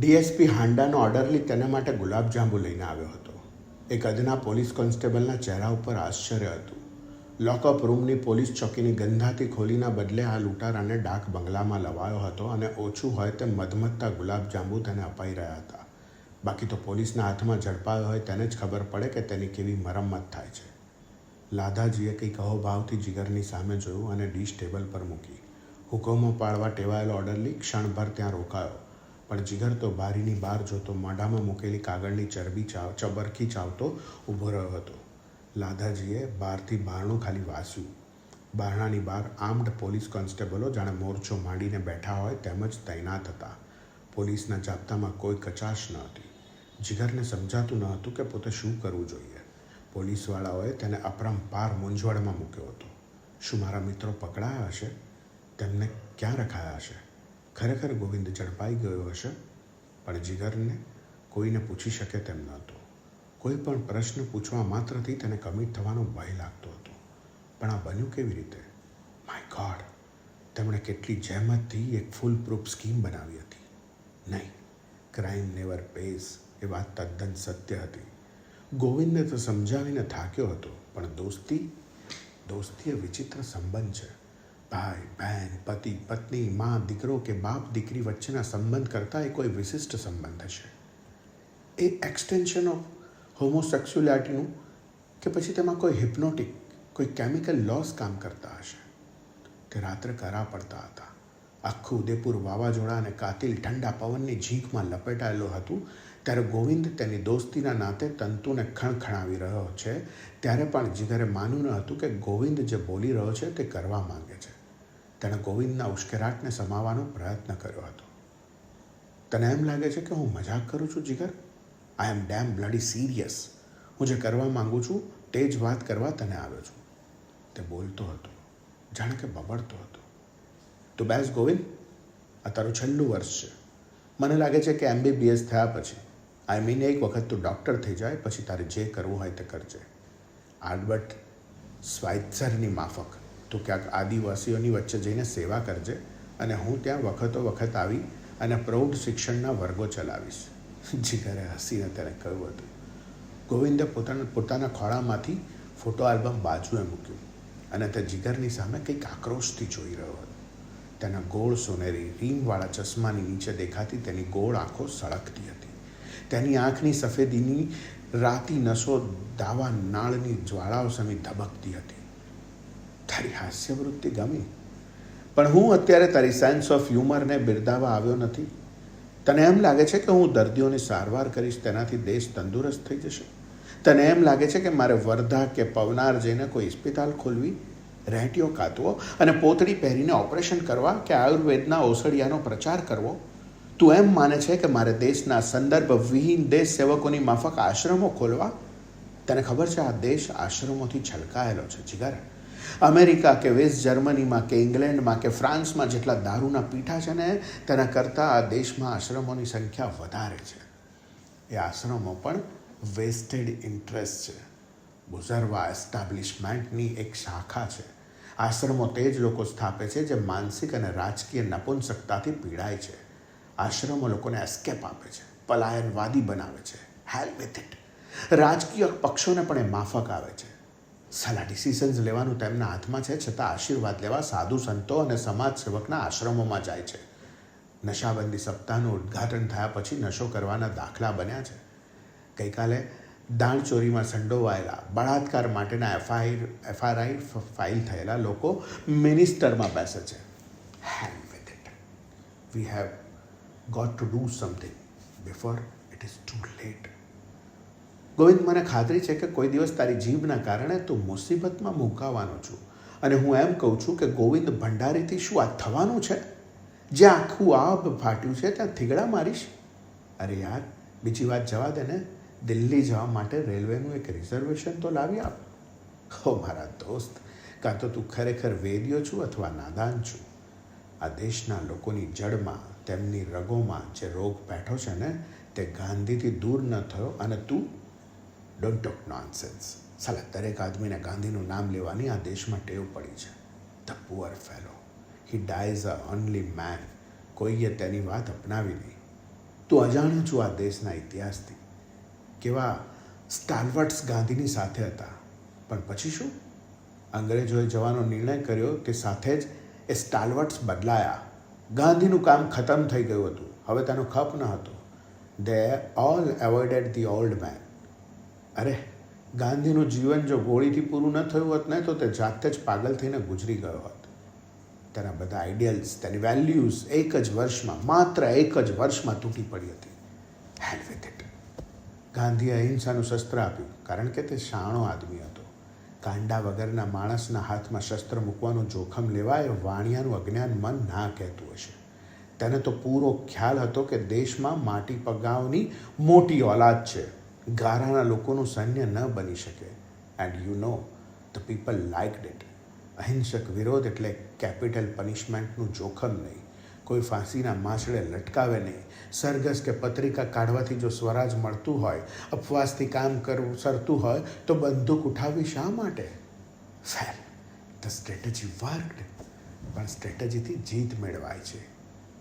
DSP હાંડાનો ઓર્ડરલી તેના માટે ગુલાબજાંબુ લઈને આવ્યો હતો. એક અદના પોલીસ કોન્સ્ટેબલના ચહેરા ઉપર આશ્ચર્ય હતું. લોકઅપ રૂમની પોલીસ ચોકીની ગંધાતી ખોલીના બદલે આ લૂંટારાને ડાક બંગલામાં લવાયો હતો અને ઓછું હોય તેમ મધમધતા ગુલાબજાંબુ તેને અપાઈ રહ્યા હતા. બાકી તો પોલીસના હાથમાં ઝડપાયો હોય તેને જ ખબર પડે કે તેની કેવી મરમ્મત થાય છે. લાધાજીએ કંઈક અહોભાવથી જીગરની સામે જોયું અને ડીશ ટેબલ પર મૂકી. હુકમો પાડવા ટેવાયેલો ઓર્ડરલી ક્ષણભર ત્યાં રોકાયો. પણ જીગર તો બારીની બહાર જોતો મોઢામાં મૂકેલી કાગળની ચરબી ચાવ, ચબરખી ચાવતો ઊભો રહ્યો હતો. લાધાજીએ બહારથી બારણું ખાલી વાસ્યું. બારણાની બહાર આર્મ્ડ પોલીસ કોન્સ્ટેબલો જાણે મોરચો માંડીને બેઠા હોય તેમજ તૈનાત હતા. પોલીસના જાપ્તામાં કોઈ કચાશ ન હતી. જીગરને સમજાતું ન હતું કે પોતે શું કરવું જોઈએ. પોલીસવાળાઓએ તેને અપરંપાર મૂંઝવણમાં મૂક્યો હતો. શું મારા મિત્રો પકડાયા હશે? તેમને ક્યાં રખાયા હશે? ખરેખર ગોવિંદ ઝડપાઈ ગયો હશે? પણ જીગરને કોઈને પૂછી શકે તેમ ન હતો કોઈ પણ પ્રશ્ન પૂછવા માત્રથી તેને કમિટ થવાનો ભય લાગતો હતો. પણ આ બન્યું કેવી રીતે? માય ગોડ તેમણે કેટલી જહેમતથી એક ફૂલ પ્રૂફ સ્કીમ બનાવી હતી. નહીં ક્રાઇમ નેવર પેઝ એ વાત તદ્દન સત્ય હતી. ગોવિંદને તો સમજાવીને થાક્યો હતો, પણ દોસ્તી દોસ્તી એ વિચિત્ર સંબંધ છે. ભાઈ, બહેન, પતિ, પત્ની, મા, દીકરો કે બાપ, દીકરી વચ્ચેના સંબંધ કરતાં એ કોઈ વિશિષ્ટ સંબંધ હશે? એ એક્સટેન્શન ઓફ હોમોસેક્સ્યુલિટીનું કે પછી તેમાં કોઈ હિપ્નોટિક કોઈ કેમિકલ લોસ કામ કરતા હશે? તે રાત્રે કરા પડતા હતા. આખું ઉદયપુર વાવાઝોડા અને કાતિલ ઠંડા પવનની ઝીંકમાં લપેટાયેલું હતું. ત્યારે ગોવિંદ તેની દોસ્તીના નાતે તંતુને ખણખણાવી રહ્યો છે. ત્યારે પણ જીગરે માન્યું ન હતું કે ગોવિંદ જે બોલી રહ્યો છે તે કરવા માંગે છે. તેણે ગોવિંદના ઉશ્કેરાટને સમાવવાનો પ્રયત્ન કર્યો હતો. તને એમ લાગે છે કે હું મજાક કરું છું, Jigar? I am damn bloody serious હું જે કરવા માગું છું, તે જ વાત કરવા તને આવ્યો છું. તે બોલતો હતો, જાણે કે બબડતો હતો. તું બેસ, ગોવિંદ. આ તારું છેલ્લું વર્ષ છે. મને લાગે છે કે એમબીબીએસ થયા પછી આઈ મીન એક વખત તું ડૉક્ટર થઈ જાય, પછી તારે જે કરવું હોય તે કરજે. આલ્બર્ટ સ્વાઇત્સરની માફક. તું ક્યાંક આદિવાસીઓની વચ્ચે જઈને સેવા કરજે અને હું ત્યાં વખતો વખત આવી અને પ્રૌઢ શિક્ષણના વર્ગો ચલાવીશ. જીગરે હસીને તેને કહ્યું હતું. ગોવિંદે પોતાના પોતાના ખોળામાંથી ફોટો આલ્બમ બાજુએ મૂક્યું અને તે જીગરની સામે કંઈક આક્રોશથી જોઈ રહ્યો હતો. તેના ગોળ સોનેરી રીમવાળા ચશ્માની નીચે દેખાતી તેની ગોળ આંખો સળગતી હતી. તેની આંખની સફેદીની રાતી નસો દાવા નાળની જ્વાળાઓ સમી ધબકતી હતી. તારી હાસ્યવૃત્તિ ગમી. પણ હું અત્યારે તારી સેન્સ ઓફ હ્યુમરને બિરદાવવા આવ્યો નથી. તને એમ લાગે છે કે હું દર્દીઓની સારવાર કરીશ, તેનાથી દેશ તંદુરસ્ત થઈ જશે? તને એમ લાગે છે કે મારે વર્ધા કે પવનાર જઈને કોઈ ઇસ્પિતાલ ખોલવી? રેટીઓ કાતવો અને પોતડી પહેરીને ઓપરેશન કરવા કે આયુર્વેદના ઓસડિયાનો પ્રચાર કરવો? તું એમ માને છે કે મારે દેશના સંદર્ભ વિહીન દેશ સેવકોની માફક આશ્રમો ખોલવા? તને ખબર છે આ દેશ આશ્રમોથી છલકાયેલો છે જીગર અમેરિકા કે વેસ્ટ જર્મનીમાં કે ઇંગ્લેન્ડમાં કે ફ્રાન્સમાં જેટલા દારૂના પીઠા છે ને, તેના કરતાં આ દેશમાં આશ્રમોની સંખ્યા વધારે છે. એ આશ્રમો પણ વેસ્ટેડ ઇન્ટરેસ્ટ છે. બુઝરવા એસ્ટાબ્લિશમેન્ટની એક શાખા છે. આશ્રમો તે જ લોકો સ્થાપે છે જે માનસિક અને રાજકીય નપુંસકતાથી પીડાય છે. આશ્રમો લોકોને એસ્કેપ આપે છે, પલાયનવાદી બનાવે છે. હેલ વિથ ઇટ રાજકીય પક્ષોને પણ એ માફક આવે છે. સાલા ડિસિઝન્સ લેવાનું તેમના હાથમાં છે, છતાં આશીર્વાદ લેવા સાધુ સંતો અને સમાજ સેવકના આશ્રમોમાં જાય છે. નશાબંધી સપ્તાહનું ઉદ્ઘાટન થયા પછી નશો કરવાના દાખલા બન્યા છે. ગઈકાલે દાણચોરીમાં સંડોવાયેલા બળાત્કાર માટેના એફઆઈઆર, એફઆરઆઈ ફાઇલ થયેલા લોકો મિનિસ્ટરમાં બેસે છે. Hand with it we have got to do something before it is too late Govind, મને ખાતરી છે કે કોઈ દિવસ તારી જીભના કારણે તું મુસીબતમાં મુકાવાનો છું. અને હું એમ કહું છું કે ગોવિંદ, ભંડારીથી શું આ થવાનું છે? જ્યાં આખું આબ ફાટ્યું છે, ત્યાં થીગડા મારીશ? અરે યાર, બીજી વાત જવા દે ને. દિલ્હી જવા માટે રેલવેનું એક રિઝર્વેશન તો લાવી આપ. હો, મારા દોસ્ત, કાં તો તું ખરેખર વેદ્યો છું અથવા નાદાન છું? આ દેશના લોકોની જડમાં, તેમની રગોમાં જે રોગ બેઠો છે ને, તે ગાંધીથી દૂર ન થયો અને તું ડોન્ટ ટોક નોનસેન્સ સાલા, દરેક આદમીને ગાંધીનું નામ લેવાની આ દેશમાં ટેવ પડી છે. The poor fellow he dies a only man કોઈએ તેની વાત અપનાવી નહીં. તું અજાણ્યો છું આ દેશના ઇતિહાસથી. કેવા સ્ટાલવર્ટ્સ ગાંધીની સાથે હતા. પણ પછી શું? અંગ્રેજોએ જવાનો નિર્ણય કર્યો કે સાથે જ એ સ્ટાલવર્ટ્સ બદલાયા. ગાંધીનું કામ ખતમ થઈ ગયું હતું. હવે તેનો ખપ ન હતો. They all avoided the old man અરે, ગાંધીનું જીવન જો ગોળીથી પૂરું ન થયું હોત ને, તો તે જાતે જ પાગલ થઈને ગુજરી ગયો હોત. તેના બધા આઈડિયલ્સ તેની વેલ્યુઝ એક જ વર્ષમાં, માત્ર એક જ વર્ષમાં તૂટી પડી હતી. હેન્ડ વિથ ઇટ ગાંધીએ અહિંસાનું શસ્ત્ર આપ્યું, કારણ કે તે શાણો આદમી હતો. કાંડા વગરના માણસના હાથમાં શસ્ત્ર મૂકવાનું જોખમ લેવા એ વાણિયાનું અજ્ઞાન મન ના કહેતું હશે. તેને તો પૂરો ખ્યાલ હતો કે દેશમાં માટી પગાવની મોટી ઓલાદ છે. ગારાના લોકોનું સૈન્ય ન બની શકે. And you know the people liked it અહિંસક વિરોધ એટલે કેપિટલ પનિશમેન્ટનું જોખમ નહીં. કોઈ ફાંસીના માછડે લટકાવે નહીં. સરઘસ કે પત્રિકા કાઢવાથી જો સ્વરાજ મળતું હોય, અપવાસથી કામ કરવું સરતું હોય, તો બંદૂક ઉઠાવવી શા માટે? ફેર ધ સ્ટ્રેટેજી વર્કડ પણ સ્ટ્રેટેજીથી જીત મેળવાય છે.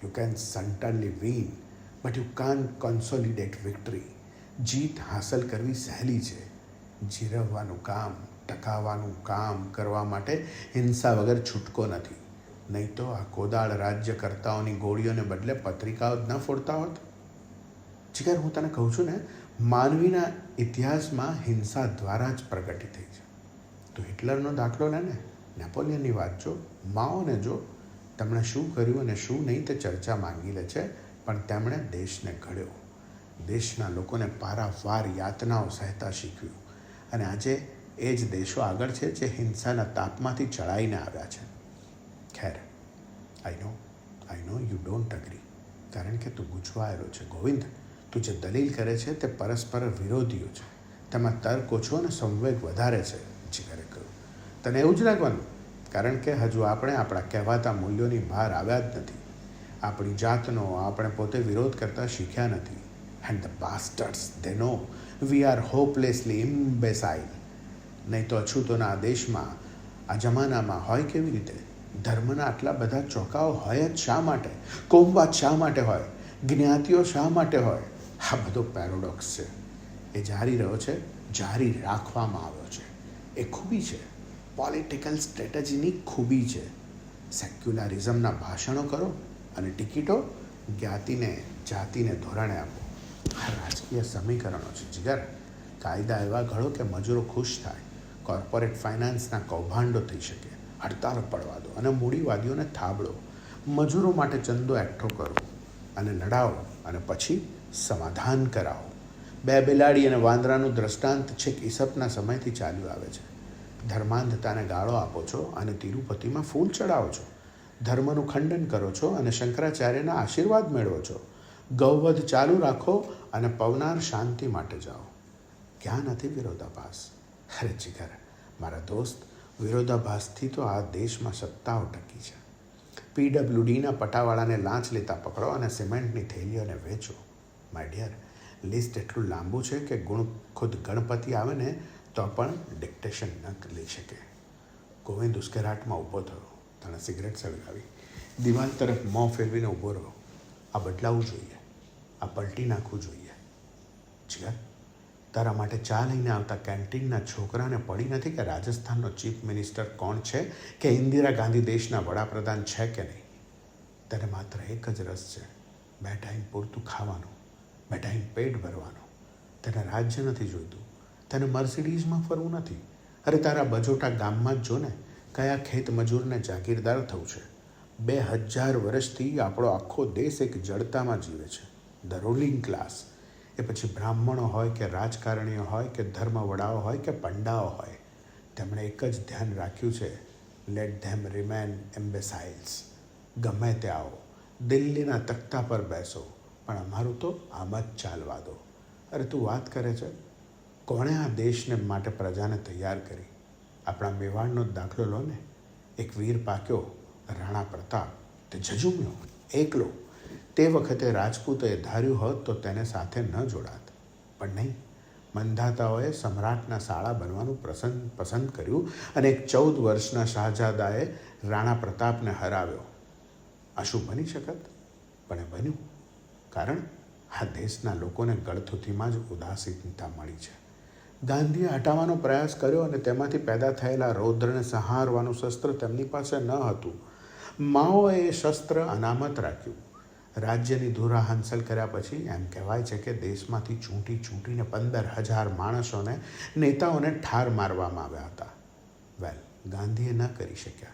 You can certainly win but you can consolidate victory જીત હાંસલ કરવી સહેલી છે. જીરવવાનું કામ, ટકાવવાનું કામ કરવા માટે હિંસા વગર છૂટકો નથી. નહીં તો આ કોદાળ રાજ્યકર્તાઓની ગોળીઓને બદલે પત્રિકાઓ જ ન ફોડતા હોત. જીગર, હું તને કહું છું ને, માનવીના ઇતિહાસમાં હિંસા દ્વારા જ પ્રગટી થઈ છે. તો હિટલરનો દાખલો લે ને. નેપોલિયનની વાત જો, માઓને જો, તેમણે શું કર્યું અને શું નહીં તે ચર્ચા માંગી લે છે, પણ તેમણે દેશને ઘડ્યો. દેશના લોકોને પારાવાર યાતનાઓ સહેતા શીખ્યું. અને આજે એ જ દેશો આગળ છે જે હિંસાના તાપમાંથી ચડાઈને આવ્યા છે. ખેર I know I know you don't agree કારણ કે તું ગૂંચવાયેલો છે. ગોવિંદ, તું જે દલીલ કરે છે તે પરસ્પર વિરોધીઓ છે. તેમાં તર્ક ઓછો અને સંવેગ વધારે છે, જીગરે કહ્યું. તને એવું જ લાગવાનું? કારણ કે હજુ આપણે આપણા કહેવાતા મૂલ્યોની બહાર આવ્યા જ નથી. આપણી જાતનો આપણે પોતે વિરોધ કરતા શીખ્યા નથી. And the bastards they know we are hopelessly imbecile નહીં તો અછૂતોના આ દેશમાં, આ જમાનામાં હોય કેવી રીતે? ધર્મના આટલા બધા ચોકાઓ હોય જ શા માટે? કોમવાદ શા માટે હોય? જ્ઞાતિઓ શા માટે હોય? આ બધો પેરોડોક્સ છે. એ જારી રહ્યો છે, જારી રાખવામાં આવ્યો છે. એ ખૂબી છે. પોલિટિકલ સ્ટ્રેટેજીની ખૂબી છે. સેક્યુલરિઝમના ભાષણો કરો અને ટિકિટો જ્ઞાતિને, જાતિને ધોરણે આપો. આ રાજકીય સમીકરણો છે. જીગર, કાયદા એવા ઘડો કે મજૂરો ખુશ થાય. કોર્પોરેટ ફાઇનાન્સના કૌભાંડો થઈ શકે. હડતાલ પડવા દો અને મૂડીવાદીઓને થાબડો. મજૂરો માટે ચંદો એકઠો કરો અને લડાવો અને પછી સમાધાન કરાવો. બે બિલાડી અને વાંદરાનું દ્રષ્ટાંત છેક ઈસપના સમયથી ચાલ્યું આવે છે. ધર્માંધતાને ગાળો આપો છો અને તિરુપતિમાં ફૂલ ચડાવો છો. ધર્મનું ખંડન કરો છો અને શંકરાચાર્યના આશીર્વાદ મેળવો છો. ગૌવધ ચાલુ રાખો અને પવનાર શાંતિ માટે જાઓ. ક્યાં નથી વિરોધાભાસ? અરે જીગર, મારા દોસ્ત, વિરોધાભાસથી તો આ દેશમાં સત્તાઓ ટકી છે. પીડબ્લ્યુડીના પટાવાળાને લાંચ લેતા પકડો અને સિમેન્ટની થેલીઓને વેચો. માય ડિયર લિસ્ટ એટલું લાંબુ છે કે ગુણ ખુદ ગણપતિ આવે ને તો પણ ડિક્ટેશન ન લઈ શકે. ગોવિંદ ઉશ્કેરાટમાં ઊભો થયો. તણે સિગરેટ સળગાવી. દિવાલ તરફ મોં ફેરવીને ઊભો રહ્યો. આ બદલાવવું જોઈએ. આ પલટી નાખવું જોઈએ. જીગર, તારા માટે ચા લઈને આવતા કેન્ટીનના છોકરાને પડી નથી કે રાજસ્થાનનો ચીફ મિનિસ્ટર કોણ છે કે ઇન્દિરા ગાંધી દેશના વડાપ્રધાન છે કે નહીં? તને માત્ર એક જ રસ છે બે ટાઈમ પૂરતું ખાવાનું બે ટાઈમ પેટ ભરવાનું. તને રાજ્ય નથી જોઈતું, તને મર્સિડીઝમાં ફરવું નથી. અરે તારા બજોટા ગામમાં જ જો ને કયા ખેત મજૂરને જાગીરદાર થવું છે. બે હજાર વર્ષથી આપણો આખો દેશ એક જડતામાં જીવે છે. ધ રૂલિંગ ક્લાસ એ પછી બ્રાહ્મણો હોય કે રાજકારણીઓ હોય કે ધર્મ વડાઓ હોય કે પંડાઓ હોય, તેમણે એક જ ધ્યાન રાખ્યું છે લેટ ધેમ રિમેન એમ્બેસાઇલ્સ ગમે તે આવો. દિલ્હીના તખ્તા પર બેસો, પણ અમારું તો આમ જ ચાલવા દો. અરે તું વાત કરે છે? કોણે આ દેશને માટે પ્રજાને તૈયાર કરી? આપણા મેવાડનો દાખલો લો ને. એક વીર પાક્યો, રાણા પ્રતાપ, તે જજુમ્યો એકલો. તે વખતે રાજપૂતોએ ધાર્યું હોત તો તેને સાથે ન જોડાત. પણ નહીં. મંધાતાઓએ સમ્રાટના શાળા બનવાનું પ્રસંગ પસંદ કર્યું અને એક ચૌદ વર્ષના શાહજાદાએ રાણા પ્રતાપને હરાવ્યો. આ શું બની શકત? પણ એ બન્યું. કારણ આ દેશના લોકોને ગળથુથીમાં જ ઉદાસીનતા મળી છે. ગાંધીએ હટાવવાનો પ્રયાસ કર્યો અને તેમાંથી પેદા થયેલા રૌદ્રને સંહારવાનું શસ્ત્ર તેમની પાસે ન હતું. માઓએ એ શસ્ત્ર અનામત રાખ્યું. રાજ્યની ધુરા હાંસલ કર્યા પછી એમ કહેવાય છે કે દેશમાંથી ચૂંટી ચૂંટીને પંદર હજાર માણસોને નેતાઓને ઠાર મારવામાં આવ્યા હતા. વેલ ગાંધીએ ન કરી શક્યા.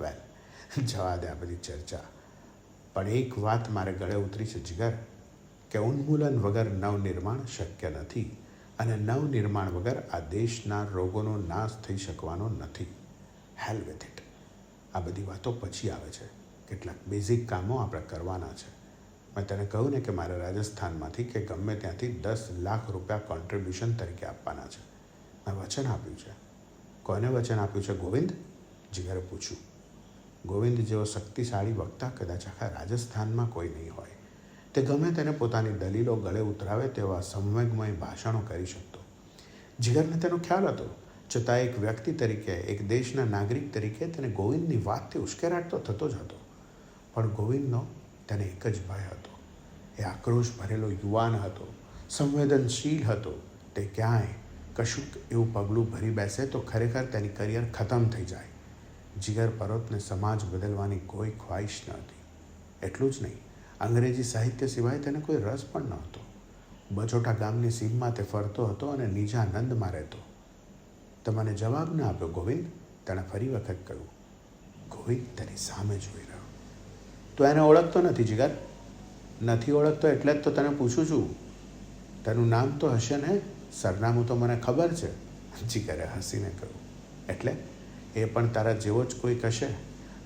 વેલ જવા દે આ બધી ચર્ચા. પણ એક વાત મારે ગળે ઉતરી છે જીગર, કે ઉન્મૂલન વગર નવનિર્માણ શક્ય નથી અને નવનિર્માણ વગર આ દેશના રોગોનો નાશ થઈ શકવાનો નથી. હેલ વિથ ઇટ આ બધી વાતો પછી આવે છે. કેટલાક બેઝિક કામો આપણે કરવાના છે. મેં તને કહ્યું ને કે મારે રાજસ્થાનમાંથી કે ગમે ત્યાંથી દસ લાખ રૂપિયા કોન્ટ્રીબ્યુશન તરીકે આપવાના છે. મેં વચન આપ્યું છે. કોને વચન આપ્યું છે? ગોવિંદ? જીગરે પૂછ્યું. ગોવિંદ જેવો શક્તિશાળી વક્તા કદાચ આખા રાજસ્થાનમાં કોઈ નહીં હોય. તે ગમે તેને પોતાની દલીલો ગળે ઉતરાવે તેવા સંવેગમય ભાષણો કરી શકતો. જીગરને તેનો ખ્યાલ હતો, છતાં એક વ્યક્તિ તરીકે, એક દેશના નાગરિક તરીકે તેને ગોવિંદની વાતથી ઉશ્કેરાટ તો થતો જ હતો. પણ ગોવિંદનો તેને એક જ ભય હતો. એ આક્રોશ ભરેલો યુવાન હતો, સંવેદનશીલ હતો. તે ક્યાંય કશુંક એવું પગલું ભરી બેસે તો ખરેખર તેની કરિયર ખતમ થઈ જાય. જીગર પરોતને સમાજ બદલવાની કોઈ ખ્વાહિશ ન હતી. એટલું જ નહીં, અંગ્રેજી સાહિત્ય સિવાય તેને કોઈ રસ પણ નહોતો. બચોટા ગામની સીમમાં તે ફરતો હતો અને નિજાનંદમાં રહેતો. તમને જવાબ ન આપ્યો ગોવિંદ? તેણે ફરી વખત કહ્યું. ગોવિંદ તેની સામે જોઈ રહ્યો તું એને ઓળખતો નથી જીગર. નથી ઓળખતો એટલે જ તો તને પૂછું છું. તેનું નામ તો હશે ને, સરનામું તો મને ખબર છે. જીગરે હસીને કહ્યું. એટલે એ પણ તારા જેવો જ કોઈક હશે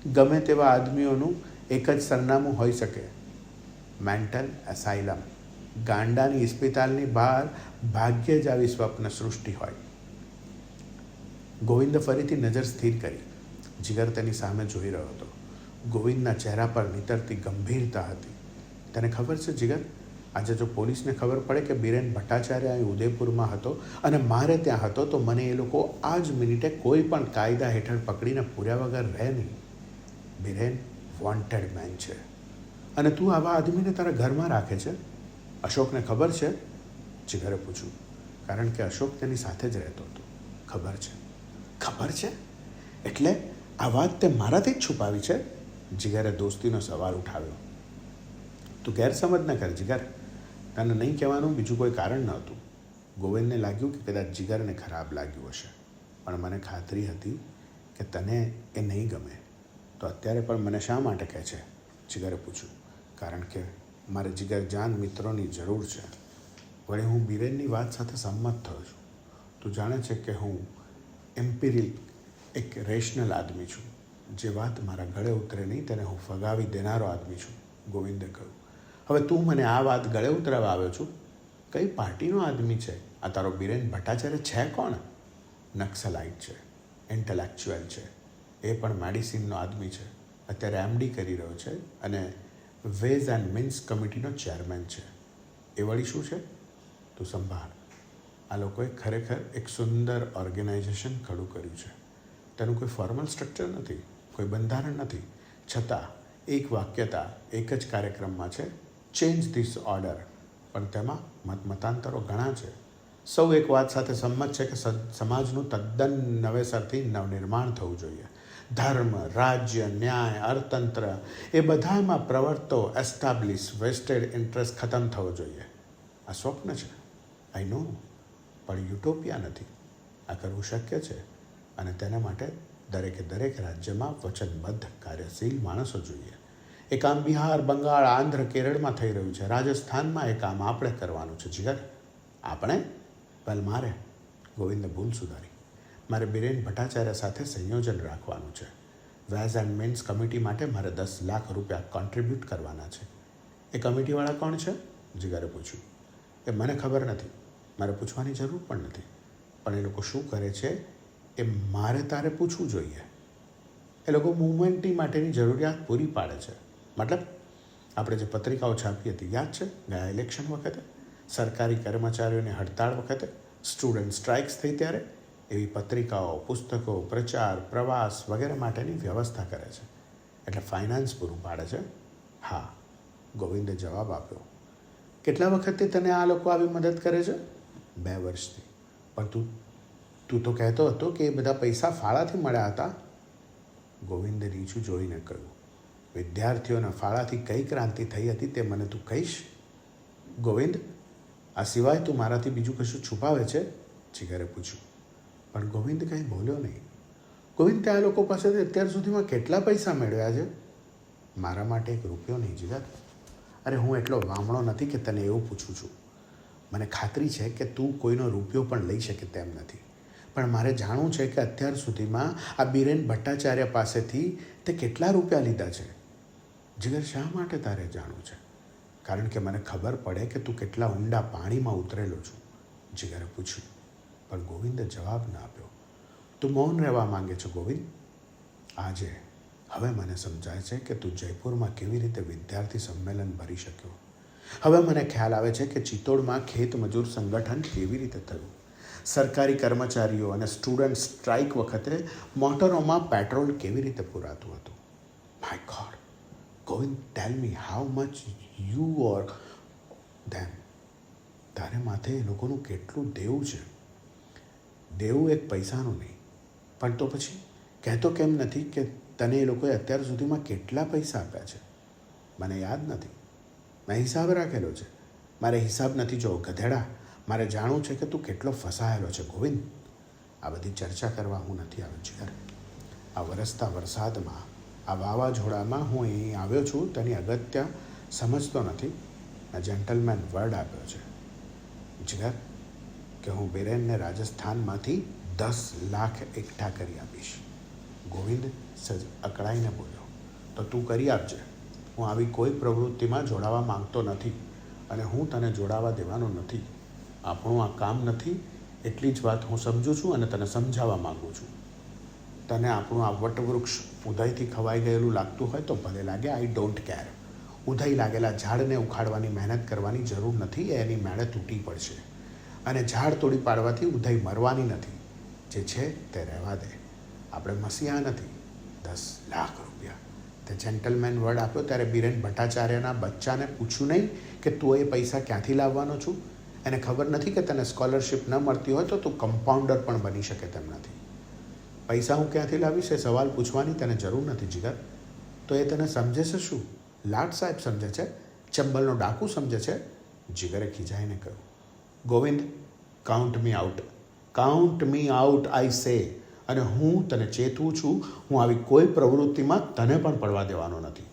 ગમે તેવા આદમીઓનું એક જ સરનામું હોઈ શકે. મેન્ટલ એસાઇલમ. ગાંડાની ઇસ્પિતાલની બહાર ભાગ્યે જ આવી સ્વપ્ન સૃષ્ટિ હોય. ગોવિંદ ફરીથી નજર સ્થિર કરી. જીગર તેની સામે જોઈ રહ્યો હતો. ગોવિંદના ચહેરા પર નીતરતી ગંભીરતા હતી. તને ખબર છે જીગર? આજે જો પોલીસને ખબર પડે કે બિરેન ભટ્ટાચાર્ય અહીં ઉદયપુરમાં હતો અને મારે ત્યાં હતો, તો મને એ લોકો આ જ મિનિટે કોઈ પણ કાયદા હેઠળ પકડીને પૂર્યા વગર રહે નહીં. બિરેન વોન્ટેડ મેન છે. અને તું આવા આદમીને તારા ઘરમાં રાખે છે? અશોકને ખબર છે? જીગરે પૂછ્યું. કારણ કે અશોક તેની સાથે જ રહેતો હતો. ખબર છે? ખબર છે? એટલે આ વાત તે મારાથી જ છુપાવી છે? જીગરે દોસ્તીનો સવાલ ઉઠાવ્યો. તું ગેરસમજ ન કર, જીગર. તને નહીં કહેવાનું બીજું કોઈ કારણ ન હતું ગોવિંદને લાગ્યું કે કદાચ જીગરને ખરાબ લાગ્યું હશે. પણ મને ખાતરી હતી કે તને એ નહીં ગમે. તો અત્યારે પણ મને શા માટે કહે છે? જીગરે પૂછ્યું. કારણ કે મારે જીગર જાન મિત્રોની જરૂર છે. વળી હું બિરેનની વાત સાથે સંમત થયો છું. તું જાણે છે કે હું એમ્પિરિક એક રેશનલ આદમી છું. જે વાત મારા ગળે ઉતરે નહીં, તેને હું ફગાવી દેનારો આદમી છું. ગોવિંદે કહ્યું. હવે તું મને આ વાત ગળે ઉતરવા આવ્યો છું? કઈ પાર્ટીનો આદમી છે? આ તારો બિરેન ભટ્ટાચાર્ય છે કોણ? નક્સલાઇટ છે ઇન્ટેલેક્ચ્યુઅલ છે. એ પણ મેડિસિનનો આદમી છે. અત્યારે એમડી કરી રહ્યો છે અને વેઝ એન્ડ મીન્સ કમિટીનો ચેરમેન છે. એ વળી શું છે? તું સંભાળ. આ લોકોએ ખરેખર એક સુંદર ઓર્ગેનાઇઝેશન ખડું કર્યું છે. તેનું કોઈ ફોર્મલ સ્ટ્રક્ચર નથી. કોઈ બંધારણ નથી. છતાં, એક વાક્યતા એક જ કાર્યક્રમમાં છે ચેન્જ ધીસ ઓર્ડર પણ તેમાં મત મતાંતરો ઘણા છે. સૌ એક વાત સાથે સંમત છે કે સમાજનું તદ્દન નવેસરથી નવનિર્માણ થવું જોઈએ. ધર્મ, રાજ્ય, ન્યાય, અર્થતંત્ર, એ બધામાં પ્રવર્તો એસ્ટાબ્લિશ વેસ્ટેડ ઇન્ટરેસ્ટ ખતમ થવો જોઈએ. આ સ્વપ્ન છે. આઈ નો પણ યુટોપિયા નથી. આ કરવું શક્ય છે. અને તેના માટે દરેકે દરેક રાજ્યમાં વચનબદ્ધ, કાર્યશીલ માણસો જોઈએ. એ કામ બિહાર, બંગાળ, આંધ્ર, કેરળમાં થઈ રહ્યું છે. રાજસ્થાનમાં એ કામ આપણે કરવાનું છે. જીગર, આપણે? વેલ મારે ગોવિંદ ભૂલ સુધારી. મારે બિરેન ભટ્ટાચાર્ય સાથે સંયોજન રાખવાનું છે. વેઝ એન્ડ મેન્સ કમિટી માટે મારે દસ લાખ રૂપિયા કોન્ટ્રીબ્યુટ કરવાના છે. એ કમિટીવાળા કોણ છે? જીગરે પૂછ્યું. એ મને ખબર નથી. મારે પૂછવાની જરૂર પણ નથી. પણ એ લોકો શું કરે છે? એ મારે તારે પૂછવું જોઈએ. એ લોકો મુવમેન્ટની માટેની જરૂરિયાત પૂરી પાડે છે. મતલબ, આપણે જે પત્રિકાઓ છાપી હતી, યાદ છે? ગયા ઇલેક્શન વખતે? સરકારી કર્મચારીઓની હડતાળ વખતે? સ્ટુડન્ટ સ્ટ્રાઇક્સ થઈ ત્યારે? એવી પત્રિકાઓ, પુસ્તકો, પ્રચાર, પ્રવાસ વગેરે માટેની વ્યવસ્થા કરે છે. એટલે ફાઇનાન્સ પૂરું પાડે છે. હા, ગોવિંદે જવાબ આપ્યો. કેટલા વખતથી તને આ લોકો આવી મદદ કરે છે? બે વર્ષથી. પણ તું તું તો કહેતો હતો કે એ બધા પૈસા ફાળાથી મળ્યા હતા. ગોવિંદે નીચું જોઈને કહ્યું વિદ્યાર્થીઓના ફાળાથી કઈ ક્રાંતિ થઈ હતી તે મને તું કહીશ? ગોવિંદ, આ સિવાય તું મારાથી બીજું કશું છુપાવે છે? જીગરે પૂછ્યું. પણ ગોવિંદ કંઈ બોલ્યો નહીં. ગોવિંદ, ત્યાં લોકો પાસેથી અત્યાર સુધીમાં કેટલા પૈસા મેળવ્યા છે? મારા માટે એક રૂપિયો નહીં જીગર અરે, હું એટલો વામણો નથી કે તને એવું પૂછું છું. મને ખાતરી છે કે તું કોઈનો રૂપિયો પણ લઈ શકે તેમ નથી. પણ મારે જાણવું છે કે અત્યાર સુધીમાં આ બિરેન ભટ્ટાચાર્ય પાસેથી તે કેટલા રૂપિયા લીધા છે? જીગર, શા માટે તારે જાણવું છે? કારણ કે મને ખબર પડે કે તું કેટલા ઊંડા પાણીમાં ઉતરેલો છું. જીગરે પૂછ્યું. પણ ગોવિંદે જવાબ ન આપ્યો. તું મૌન રહેવા માંગે છે, ગોવિંદ? આજે હવે મને સમજાય છે કે તું જયપુરમાં કેવી રીતે વિદ્યાર્થી સંમેલન ભરી શક્યો. હવે મને ખ્યાલ આવે છે કે ચિત્તોડમાં ખેત મજૂર સંગઠન કેવી રીતે થયું. સરકારી કર્મચારીઓ અને સ્ટુડન્ટ સ્ટ્રાઇક વખતે મોટરોમાં પેટ્રોલ કેવી રીતે પુરાતું હતું? My God Govind tell me how much you owe them તારે માથે એ લોકોનું કેટલું દેવું છે? દેવું એક પૈસાનું નહીં. પણ તો પછી કહેતો કેમ નથી કે તને એ લોકોએ અત્યાર સુધીમાં કેટલા પૈસા આપ્યા છે? મને યાદ નથી. મેં હિસાબ રાખેલો છે. મારે હિસાબ નથી જોવો ગધેડા મારે જાણવું છે કે તું કેટલો ફસાયેલો છે, ગોવિંદ. આ બધી ચર્ચા કરવા હું નથી આવ્યો, જીગર. આ વરસતા વરસાદમાં, આ વાવાઝોડામાં હું અહીં આવ્યો છું, તેની અગત્ય સમજતો નથી. આ જેન્ટલમેન વર્ડ આપ્યો છે. જીગર, કે હું બિરેનને રાજસ્થાનમાંથી દસ લાખ એકઠા કરી આપીશ. ગોવિંદ સજ અકળાઈને બોલ્યો, તો તું કરી આપજે. હું આવી કોઈ પ્રવૃત્તિમાં જોડાવા માંગતો નથી અને હું તને જોડાવા દેવાનો નથી. આપણું આ કામ નથી, એટલી જ વાત હું સમજું છું અને તને સમજાવવા માગું છું. તને આપણું આ વટવૃક્ષ ઉદયથી ખવાઈ ગયેલું લાગતું હોય તો ભલે લાગે આઈ ડોન્ટ કેર ઉધઈ લાગેલા ઝાડને ઉખાડવાની મહેનત કરવાની જરૂર નથી એની મેળે તૂટી પડશે. અને ઝાડ તોડી પાડવાથી ઉધઈ મરવાની નથી. જે છે તે રહેવા દે. આપણે મસીહા નથી. દસ લાખ રૂપિયા. તે જેન્ટલમેન વર્ડ આપ્યો ત્યારે બિરેન ભટ્ટાચાર્યના બચ્ચાને પૂછ્યું નહીં કે તું એ પૈસા ક્યાંથી લાવવાનો છું? એને ખબર નથી કે તને સ્કોલરશિપ ન મળતી હોય તો તું કમ્પાઉન્ડર પણ બની શકે તેમ નથી. પૈસા હું ક્યાંથી લાવીશ એ સવાલ પૂછવાની તને જરૂર નથી, જીગર. તો એ તને સમજે છે શું? લાટ સાહેબ સમજે છે? ચંબલનો ડાકુ સમજે છે? જીગરે ખીજાઈને કહ્યું. Govind count me out count me out I say અને હું તને ચેતવું છું, હું આવી કોઈ પ્રવૃત્તિમાં તને પણ પડવા દેવાનો નથી.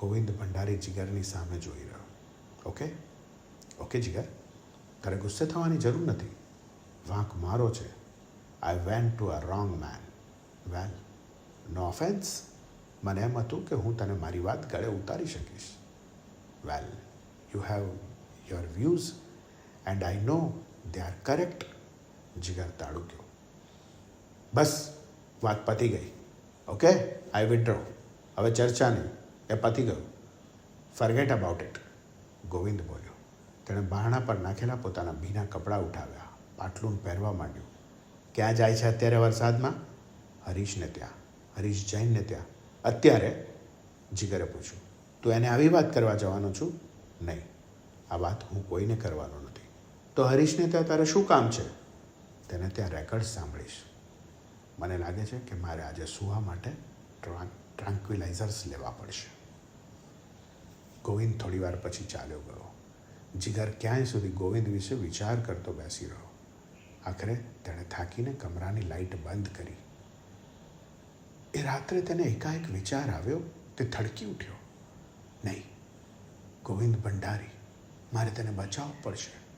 ગોવિંદ ભંડારી જીગરની સામે જોઈ રહ્યો. ઓકે ઓકે જીગર તારે ગુસ્સે થવાની જરૂર નથી. વાંક મારો છે. I went to a wrong man well no offence મને એમ હતું કે હું તને મારી વાત ગળે ઉતારી શકીશ. Well you have your views and I know they are correct Jigar તાળુક્યો બસ, વાત પતી ગઈ. ઓકે? આઈ વિડ્રો હવે ચર્ચા નહીં. એ પતી ગયું. ફરગેટ અબાઉટ ઇટ ગોવિંદ બોલ્યો. તેણે બારણા પર નાખેલા પોતાના ભીના કપડાં ઉઠાવ્યા. પાટલું પહેરવા માંડ્યું. ક્યાં જાય છે અત્યારે વરસાદમાં? હરીશને ત્યાં. હરીશ જૈનને ત્યાં. અત્યારે? જીગરે પૂછ્યું. તું એને આવી વાત કરવા જવાનો છું? નહીં. આ વાત હું કોઈને કરવાનો નથી. તો હરીશને ત્યાં તારે શું કામ છે? તેને ત્યાં રેકર્ડ સાંભળીશ. મને લાગે છે કે મારે આજે સુવા માટે ટ્રાન્ક્વિલાઇઝર્સ લેવા પડશે. ગોવિંદ થોડીવાર પછી ચાલ્યો ગયો. જીગર ક્યાંય સુધી ગોવિંદ વિશે વિચાર કરતો બેસી રહ્યો. આખરે તેણે થાકીને કમરાની લાઇટ બંધ કરી. એ રાત્રે તેને એકાએક વિચાર આવ્યો, તે થડકી ઉઠ્યો. નહીં, ગોવિંદ ભંડારી, મારે તેને બચાવવો પડશે.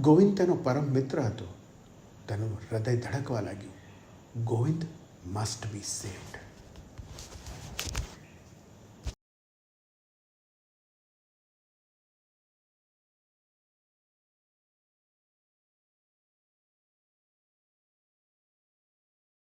ગોવિંદ તેનો પરમ મિત્ર હતો. તેનું હૃદય ધડકવા લાગ્યું. Govind must be saved.